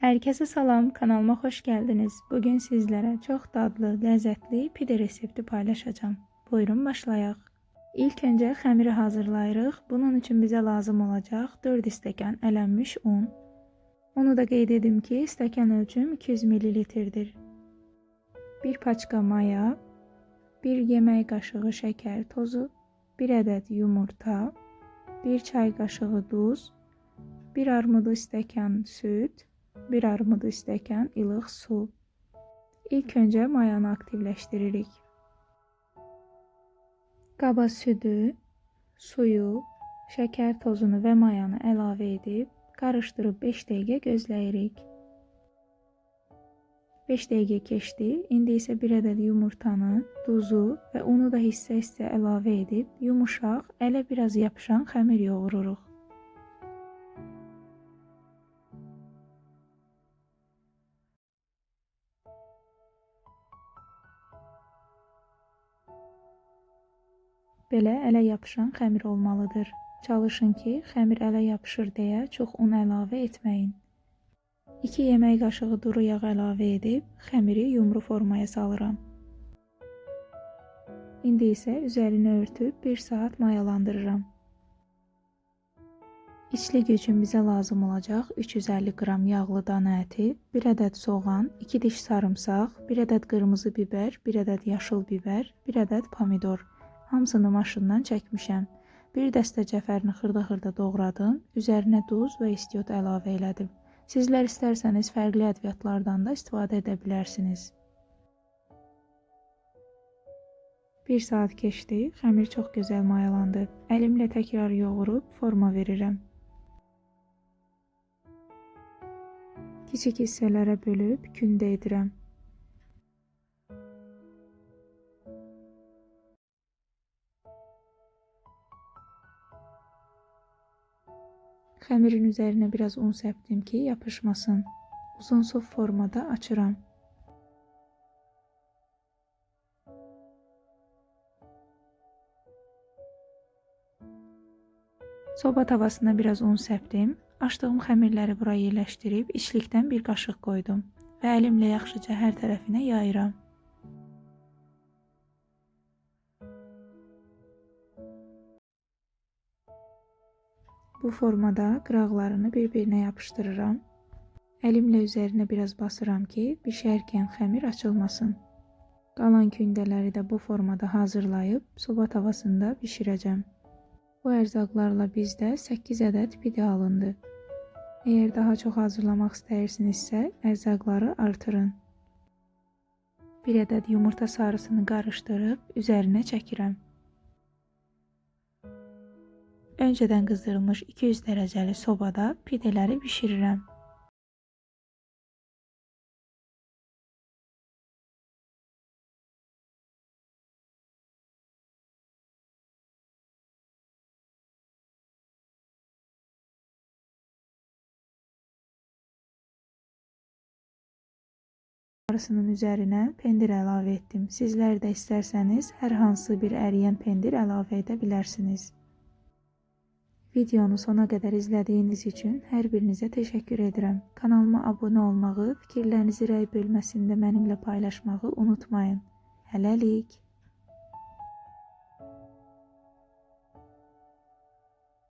Herkese salam, kanalıma hoş geldiniz. Bugün sizlere çok dadlı, lezzetli pide resepti paylaşacağım. Buyurun başlayaq. İlk önce xəmiri hazırlayırıq. Bunun için bize lazım olacaq 4 stəkan ələnmiş un. Onu da qeyd edim ki, stəkan ölçüm 200 ml-dir. 1 paçka maya, 1 yemək qaşığı şəkər tozu, 1 ədəd yumurta, 1 çay qaşığı duz, 1 armudu stəkan süt, 1 armudu stəkan ilıq su. İlk öncə mayanı aktivləşdiririk. Qaba südü, suyu, şəkər tozunu və mayanı əlavə edib qarışdırıb 5 dəqiqə gözləyirik. 5 dəqiqə keçdi. İndi isə 1 ədəd yumurtanı, duzu və unu da hissə-hissə əlavə edib yumuşaq, ələ biraz yapışan xəmir yoğururuq. Belə ələ yapışan xəmir olmalıdır. Çalışın ki, xəmir ələ yapışır deyə çox un əlavə etməyin. 2 yemək qaşığı duru yağ əlavə edib xəmiri yumru formaya salıram. İndi isə üzərini örtüb 1 saat mayalandırıram. İçlik üçün bizə lazım olacaq 350 qram yağlı dana əti, 1 ədəd soğan, 2 diş sarımsaq, 1 ədəd qırmızı bibər, 1 ədəd yaşıl bibər, 1 ədəd pomidor. Hamısını maşından çəkmişəm. Bir dəstə cəfərini xırda-xırda doğradım. Üzərinə duz və istiot əlavə elədim. Sizlər istərsəniz fərqli ədviyyatlardan da istifadə edə bilərsiniz. 1 saat keçdi. Xəmir çox gözəl mayalandı. Əlimlə təkrar yoğurub forma verirəm. Kiçik hissələrə bölüb kündə edirəm. Xəmirin üzərinə biraz un səpdim ki, yapışmasın. Uzunsov formada açıram. Soba tavasına biraz un səpdim. Açdığım xəmirləri bura yerləşdirib içlikdən bir qaşıq qoydum və əlimlə yaxşıca hər tərəfinə yayıram. Bu formada qıraqlarını bir-birinə yapışdırıram. Əlimlə üzərinə biraz basıram ki, bişərkən xəmir açılmasın. Qalan kündələri də bu formada hazırlayıb soba tavasında bişirəcəm. Bu ərzaqlarla bizdə 8 ədəd pide alındı. Əgər daha çox hazırlamaq istəyirsinizsə, ərzaqları artırın. 1 ədəd yumurta sarısını qarışdırıb üzərinə çəkirəm. Önceden qızdırılmış 200 dereceli sobada pideleri pişirirəm. Arısının üzerine pendir əlavə etdim. Sizlər də istərsəniz hər hansı bir əriyən pendir əlavə edə bilərsiniz. Videonu sona qədər izlədiyiniz üçün hər birinizə təşəkkür edirəm. Kanalıma abunə olmağı, fikirlərinizi rəy bölməsində mənimlə paylaşmağı unutmayın. Hələlik.